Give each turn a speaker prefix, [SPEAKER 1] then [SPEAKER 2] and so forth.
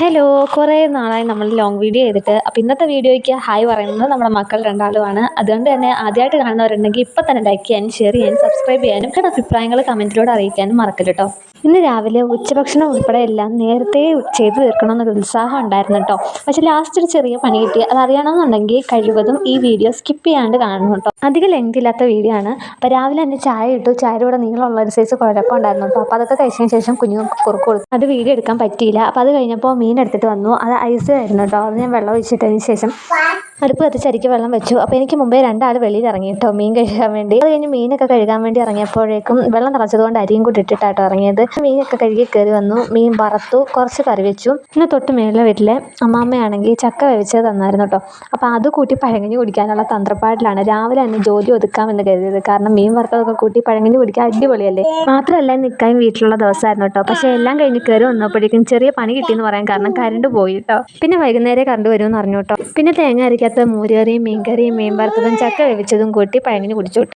[SPEAKER 1] Hello കുറേ നാളായി നമ്മൾ ലോങ് വീഡിയോ ചെയ്തിട്ട്. അപ്പോൾ ഇന്നത്തെ വീഡിയോയ്ക്ക് ഹായ് പറയുന്നത് നമ്മുടെ മക്കൾ രണ്ടാളുമാണ്. അതുകൊണ്ട് തന്നെ ആദ്യമായിട്ട് കാണുന്നവരുണ്ടെങ്കിൽ ഇപ്പം തന്നെ ലൈക്ക് ചെയ്യാനും ഷെയർ ചെയ്യാനും സബ്സ്ക്രൈബ് ചെയ്യാനും അഭിപ്രായങ്ങൾ കമന്റിലൂടെ അറിയിക്കാനും മറക്കല്ലോ ഇന്ന് രാവിലെ ഉച്ചഭക്ഷണം ഉൾപ്പെടെ എല്ലാം നേരത്തെ ചെയ്ത് തീർക്കണമെന്നൊരു ഉത്സാഹം ഉണ്ടായിരുന്നു കേട്ടോ. പക്ഷെ ലാസ്റ്റ് ഒരു ചെറിയ പണി കിട്ടി. അത് അറിയണമെന്നുണ്ടെങ്കിൽ കഴിവതും ഈ വീഡിയോ സ്കിപ്പ് ചെയ്യാണ്ട് കാണണം കേട്ടോ. അധികം ലെങ്ത് ഇല്ലാത്ത വീഡിയോ ആണ്. അപ്പോൾ രാവിലെ എന്റെ ചായ ഇട്ടു. ചായയുടെ കൂടെ നീളമുള്ള ഒരു സൈസ് കുഴപ്പമുണ്ടായിരുന്നു കേട്ടോ. അപ്പോൾ അതൊക്കെ കഴിച്ചതിന് ശേഷം കുഞ്ഞുങ്ങൾക്ക് കുറുക്ക് കൊടുത്തു. അത് വീഡിയോ എടുക്കാൻ പറ്റിയില്ല. അപ്പോൾ അത് കഴിഞ്ഞപ്പോൾ മീൻ എടുത്തിട്ട് വന്നു. അത് ഐസ് ആയിരുന്നു കേട്ടോ. അത് ഞാൻ വെള്ളം ഒഴിച്ചിട്ടതിന് ശേഷം അടുപ്പ് കത്തിച്ച് അരിക്ക് വെള്ളം വെച്ചു. അപ്പോൾ എനിക്ക് മുമ്പേ രണ്ടാൾ വെളിയിൽ ഇറങ്ങി കേട്ടോ മീൻ കഴുകാൻ വേണ്ടി. അത് കഴിഞ്ഞ് മീനൊക്കെ കഴുകാൻ വേണ്ടി ഇറങ്ങിയപ്പോഴേക്കും വെള്ളം നിറച്ചതുകൊണ്ട് അരിയും കൂടി ഇട്ടിട്ടാട്ടോ ഇറങ്ങിയത്. മീനൊക്കെ കഴുകി കയറി വന്നു. മീൻ വറുത്തു കുറച്ച് കറി വെച്ചു. പിന്നെ തൊട്ട് മേളിലെ വീട്ടിലെ അമ്മാമ്മയാണെങ്കിൽ ചക്ക വേവിച്ചത് തന്നായിരുന്നു കേട്ടോ അപ്പോൾ അത് കൂട്ടി പഴങ്കഞ്ഞി കുടിക്കാനുള്ള തന്ത്രപ്പാടിലാണ്. രാവിലെ തന്നെ ജോലി ഒതുക്കാമെന്ന് കരുതിയത്. കാരണം മീൻ വറുത്തതൊക്കെ കൂട്ടി പഴങ്കഞ്ഞി കുടിക്കാൻ അടിപൊളിയല്ലേ? മാത്രമല്ല നിൽക്കാൻ വീട്ടിലുള്ള ദിവസമായിരുന്നു കേട്ടോ പക്ഷേ എല്ലാം കഴിഞ്ഞ് കയറി വന്നപ്പോഴേക്കും ചെറിയ പണി കിട്ടിയെന്ന് പറയാൻ കാരണം കറണ്ട് പോയി കേട്ടോ പിന്നെ വൈകുന്നേരം കറണ്ട് വരുമെന്ന് പറഞ്ഞു കേട്ടോ പിന്നെ തേങ്ങ അരയ്ക്കാത്ത മോരുകറിയും മീൻകറിയും മീൻ വറുത്തതും ചക്ക വേവിച്ചതും കൂട്ടി പഴങ്ങിന് കുടിച്ചു.